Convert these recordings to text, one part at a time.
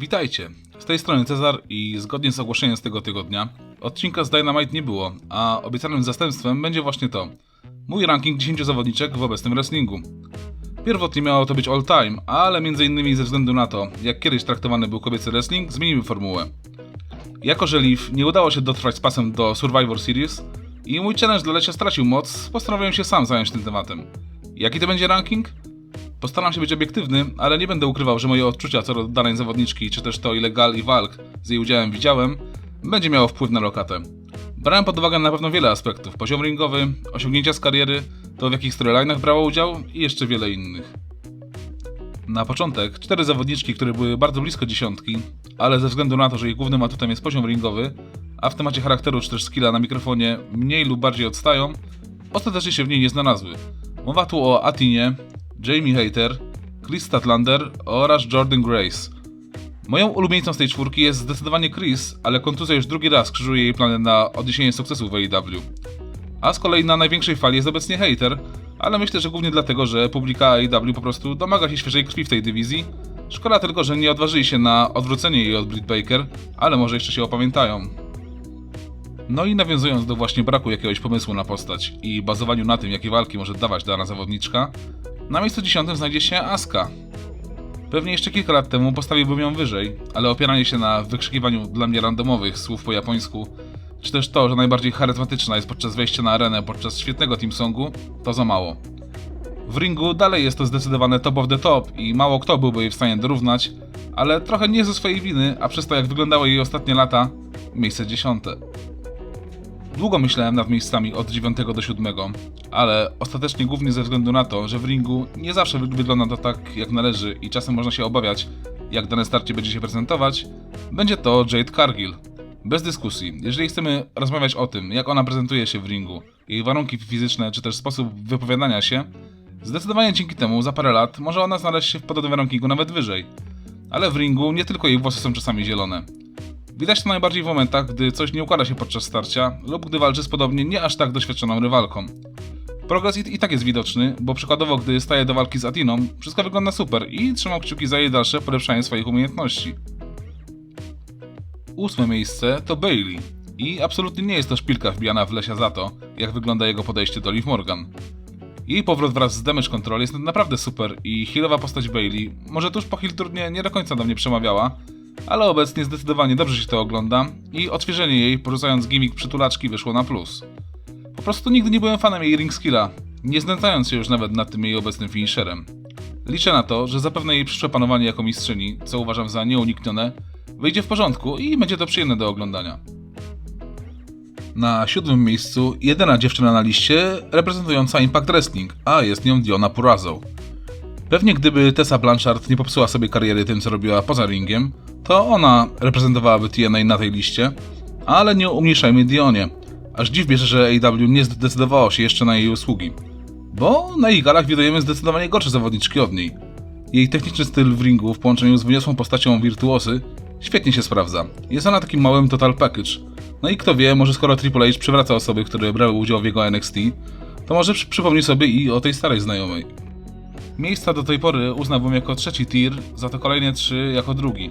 Witajcie, z tej strony Cezar i zgodnie z ogłoszeniem z tego tygodnia, odcinka z Dynamite nie było, a obiecanym zastępstwem będzie właśnie to. Mój ranking 10 zawodniczek w obecnym wrestlingu. Pierwotnie miało to być all time, ale innymi ze względu na to, jak kiedyś traktowany był kobiecy wrestling, zmienimy formułę. Jako, że Leaf nie udało się dotrwać z pasem do Survivor Series i mój challenge dla Lesia stracił moc, postanowiłem się sam zająć tym tematem. Jaki to będzie ranking? Postaram się być obiektywny, ale nie będę ukrywał, że moje odczucia co do danej zawodniczki, czy też to ile gal i walk z jej udziałem widziałem, będzie miało wpływ na lokatę. Brałem pod uwagę na pewno wiele aspektów, poziom ringowy, osiągnięcia z kariery, to w jakich storylinach brała udział i jeszcze wiele innych. Na początek cztery zawodniczki, które były bardzo blisko dziesiątki, ale ze względu na to, że ich głównym atutem jest poziom ringowy, a w temacie charakteru czy też skilla na mikrofonie mniej lub bardziej odstają, ostatecznie się w niej nie znalazły. Mowa tu o Atinie, Jamie Hater, Chris Statlander oraz Jordan Grace. Moją ulubieńcą z tej czwórki jest zdecydowanie Chris, ale kontuzja już drugi raz krzyżuje jej plany na odniesienie sukcesu w AEW. A z kolei na największej fali jest obecnie Hater, ale myślę, że głównie dlatego, że publika AEW po prostu domaga się świeżej krwi w tej dywizji. Szkoda tylko, że nie odważyli się na odwrócenie jej od Britt Baker, ale może jeszcze się opamiętają. No i nawiązując do właśnie braku jakiegoś pomysłu na postać i bazowaniu na tym, jakie walki może dawać dana zawodniczka, na miejscu dziesiątym znajdzie się Aska. Pewnie jeszcze kilka lat temu postawiłbym ją wyżej, ale opieranie się na wykrzykiwaniu dla mnie randomowych słów po japońsku, czy też to, że najbardziej charyzmatyczna jest podczas wejścia na arenę podczas świetnego team songu, to za mało. W ringu dalej jest to zdecydowane top of the top i mało kto byłby jej w stanie dorównać, ale trochę nie ze swojej winy, a przez to jak wyglądały jej ostatnie lata, miejsce dziesiąte. Długo myślałem nad miejscami od 9 do 7, ale ostatecznie głównie ze względu na to, że w ringu nie zawsze wy- wygląda to tak jak należy i czasem można się obawiać, jak dane starcie będzie się prezentować, będzie to Jade Cargill. Bez dyskusji, jeżeli chcemy rozmawiać o tym, jak ona prezentuje się w ringu, jej warunki fizyczne czy też sposób wypowiadania się, zdecydowanie dzięki temu za parę lat może ona znaleźć się w podobnym rankingu nawet wyżej. Ale w ringu nie tylko jej włosy są czasami zielone. Widać to najbardziej w momentach, gdy coś nie układa się podczas starcia lub gdy walczy z podobnie nie aż tak doświadczoną rywalką. Progres i, tak jest widoczny, bo przykładowo gdy staje do walki z Atiną, wszystko wygląda super i trzymał kciuki za jej dalsze polepszanie swoich umiejętności. Ósme miejsce to Bailey. I absolutnie nie jest to szpilka wbijana w lesia za to, jak wygląda jego podejście do Liv Morgan. Jej powrót wraz z Damage Control jest naprawdę super i healowa postać Bailey, może tuż po heal nie do końca do mnie przemawiała, ale obecnie zdecydowanie dobrze się to ogląda i odświeżenie jej, porzucając gimmick przytulaczki, wyszło na plus. Po prostu nigdy nie byłem fanem jej ring skilla, nie znęcając się już nawet nad tym jej obecnym finisherem. Liczę na to, że zapewne jej przyszłe panowanie jako mistrzyni, co uważam za nieuniknione, wyjdzie w porządku i będzie to przyjemne do oglądania. Na siódmym miejscu jedyna dziewczyna na liście reprezentująca Impact Wrestling, a jest nią Diona Purrazzo. Pewnie gdyby Tessa Blanchard nie popsuła sobie kariery tym, co robiła poza ringiem, to ona reprezentowałaby TNA na tej liście, ale nie umniejszajmy Dionie. Aż dziw bierze, że AEW nie zdecydowało się jeszcze na jej usługi. Bo na ich galach widujemy zdecydowanie gorsze zawodniczki od niej. Jej techniczny styl w ringu w połączeniu z wyniosłą postacią wirtuosy świetnie się sprawdza. Jest ona takim małym total package. No i kto wie, może skoro Triple H przywraca osoby, które brały udział w jego NXT, to może przy- przypomni sobie i o tej starej znajomej. Miejsca do tej pory uznałbym jako trzeci tier, za to kolejne trzy jako drugi.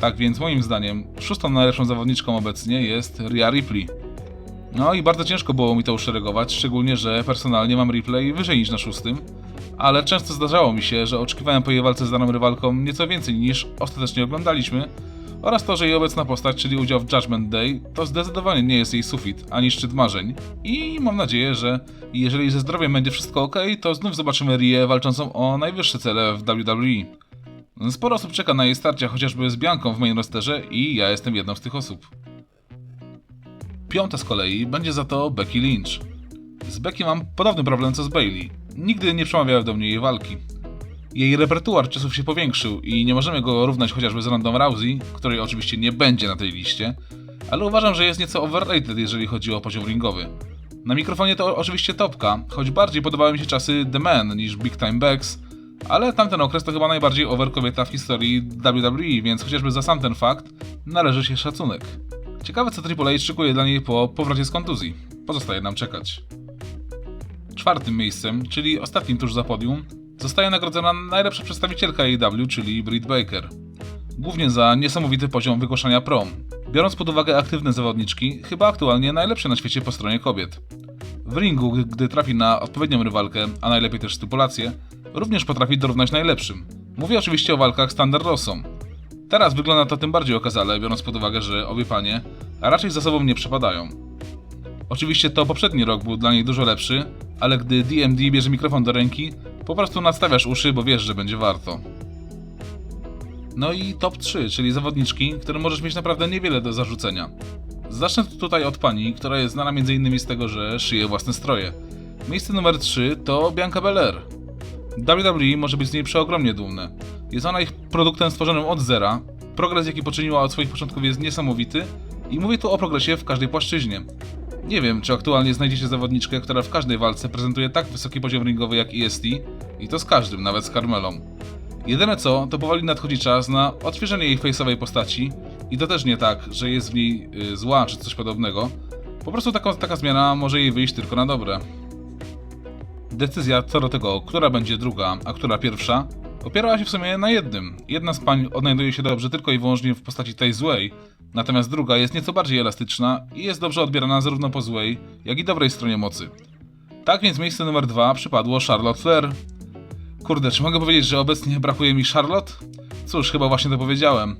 Tak więc moim zdaniem szóstą najlepszą zawodniczką obecnie jest Rhea Ripley. No i bardzo ciężko było mi to uszeregować, szczególnie, że personalnie mam Ripley wyżej niż na szóstym, ale często zdarzało mi się, że oczekiwałem po jej walce z daną rywalką nieco więcej niż ostatecznie oglądaliśmy oraz to, że jej obecna postać, czyli udział w Judgment Day, to zdecydowanie nie jest jej sufit, ani szczyt marzeń i mam nadzieję, że jeżeli ze zdrowiem będzie wszystko ok, to znów zobaczymy Rię walczącą o najwyższe cele w WWE. Sporo osób czeka na jej starcia chociażby z Bianką w main rosterze i ja jestem jedną z tych osób. Piąta z kolei będzie za to Becky Lynch. Z Becky mam podobny problem co z Bailey. Nigdy nie przemawiały do mnie jej walki. Jej repertuar ciosów się powiększył i nie możemy go równać chociażby z Rondą Rousey, której oczywiście nie będzie na tej liście, ale uważam, że jest nieco overrated, jeżeli chodzi o poziom ringowy. Na mikrofonie to oczywiście topka, choć bardziej podobały mi się czasy The Man niż Big Time Becks, ale tamten okres to chyba najbardziej over kobieta w historii WWE, więc chociażby za sam ten fakt należy się szacunek. Ciekawe co Triple H szykuje dla niej po powrocie z kontuzji. Pozostaje nam czekać. Czwartym miejscem, czyli ostatnim tuż za podium, zostaje nagrodzona najlepsza przedstawicielka AEW, czyli Britt Baker. Głównie za niesamowity poziom wygłaszania prom. Biorąc pod uwagę aktywne zawodniczki, chyba aktualnie najlepsze na świecie po stronie kobiet. W ringu, gdy trafi na odpowiednią rywalkę, a najlepiej też stypulację, również potrafi dorównać najlepszym. Mówię oczywiście o walkach z Thunder. Teraz wygląda to tym bardziej okazale, biorąc pod uwagę, że obie panie raczej za sobą nie przepadają. Oczywiście to poprzedni rok był dla niej dużo lepszy, ale gdy DMD bierze mikrofon do ręki, po prostu nadstawiasz uszy, bo wiesz, że będzie warto. No i top 3, czyli zawodniczki, którym możesz mieć naprawdę niewiele do zarzucenia. Zacznę tutaj od pani, która jest znana m.in. z tego, że szyje własne stroje. Miejsce numer 3 to Bianca Belair. WWE może być z niej przeogromnie dumne. Jest ona ich produktem stworzonym od zera. Progres, jaki poczyniła od swoich początków jest niesamowity i mówię tu o progresie w każdej płaszczyźnie. Nie wiem, czy aktualnie znajdziecie zawodniczkę, która w każdej walce prezentuje tak wysoki poziom ringowy jak EST i to z każdym, nawet z Carmelą. Jedyne co, to powoli nadchodzi czas na odświeżenie jej face'owej postaci i to też nie tak, że jest w niej y, zła czy coś podobnego. Po prostu taka, taka zmiana może jej wyjść tylko na dobre. Decyzja co do tego, która będzie druga, a która pierwsza, opierała się w sumie na jednym. Jedna z pań odnajduje się dobrze tylko i wyłącznie w postaci tej złej, natomiast druga jest nieco bardziej elastyczna i jest dobrze odbierana zarówno po złej, jak i dobrej stronie mocy. Tak więc miejsce numer dwa przypadło Charlotte Flair. Kurde, czy mogę powiedzieć, że obecnie brakuje mi Charlotte? Cóż, chyba właśnie to powiedziałem.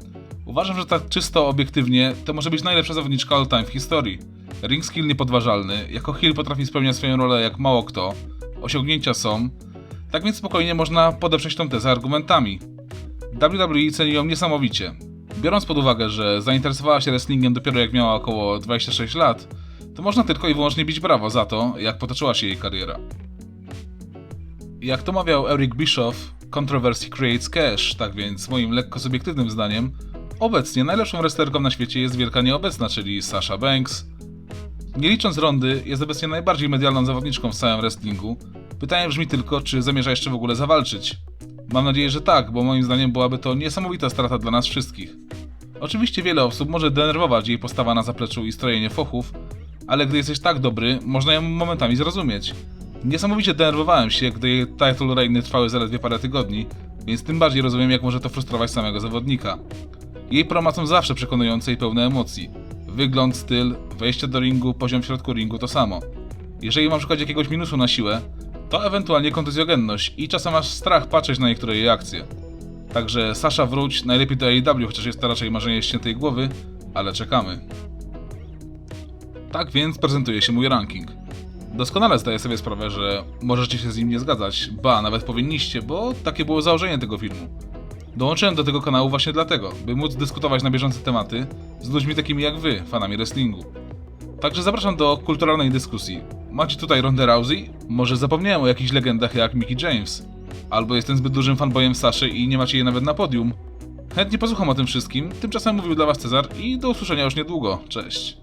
Uważam, że tak czysto obiektywnie to może być najlepsza zawodniczka all time w historii. Ring skill niepodważalny, jako heel potrafi spełniać swoją rolę jak mało kto, osiągnięcia są, tak więc spokojnie można podeprzeć tą tezę argumentami. WWE ceni ją niesamowicie. Biorąc pod uwagę, że zainteresowała się wrestlingiem dopiero jak miała około 26 lat, to można tylko i wyłącznie bić brawo za to, jak potoczyła się jej kariera. Jak to mawiał Eric Bischoff, controversy creates cash, tak więc moim lekko subiektywnym zdaniem, obecnie najlepszą wrestlerką na świecie jest wielka nieobecna, czyli Sasha Banks. Nie licząc Rondy, jest obecnie najbardziej medialną zawodniczką w całym wrestlingu. Pytanie brzmi tylko, czy zamierza jeszcze w ogóle zawalczyć. Mam nadzieję, że tak, bo moim zdaniem byłaby to niesamowita strata dla nas wszystkich. Oczywiście wiele osób może denerwować jej postawa na zapleczu i strojenie fochów, ale gdy jesteś tak dobry, można ją momentami zrozumieć. Niesamowicie denerwowałem się, gdy jej title reigny trwały zaledwie parę tygodni, więc tym bardziej rozumiem, jak może to frustrować samego zawodnika. Jej promo są zawsze przekonujące i pełne emocji. Wygląd, styl, wejście do ringu, poziom w środku ringu to samo. Jeżeli mam szukać jakiegoś minusu na siłę, to ewentualnie kontuzjogenność i czasem aż strach patrzeć na niektóre jej akcje. Także Sasha wróć, najlepiej do AEW, chociaż jest to raczej marzenie ściętej głowy, ale czekamy. Tak więc prezentuje się mój ranking. Doskonale zdaję sobie sprawę, że możecie się z nim nie zgadzać, ba, nawet powinniście, bo takie było założenie tego filmu. Dołączyłem do tego kanału właśnie dlatego, by móc dyskutować na bieżące tematy z ludźmi takimi jak wy, fanami wrestlingu. Także zapraszam do kulturalnej dyskusji. Macie tutaj Ronda Rousey? Może zapomniałem o jakichś legendach jak Mickey James? Albo jestem zbyt dużym fanboyem Saszy i nie macie jej nawet na podium? Chętnie posłucham o tym wszystkim, tymczasem mówił dla was Cezar i do usłyszenia już niedługo. Cześć.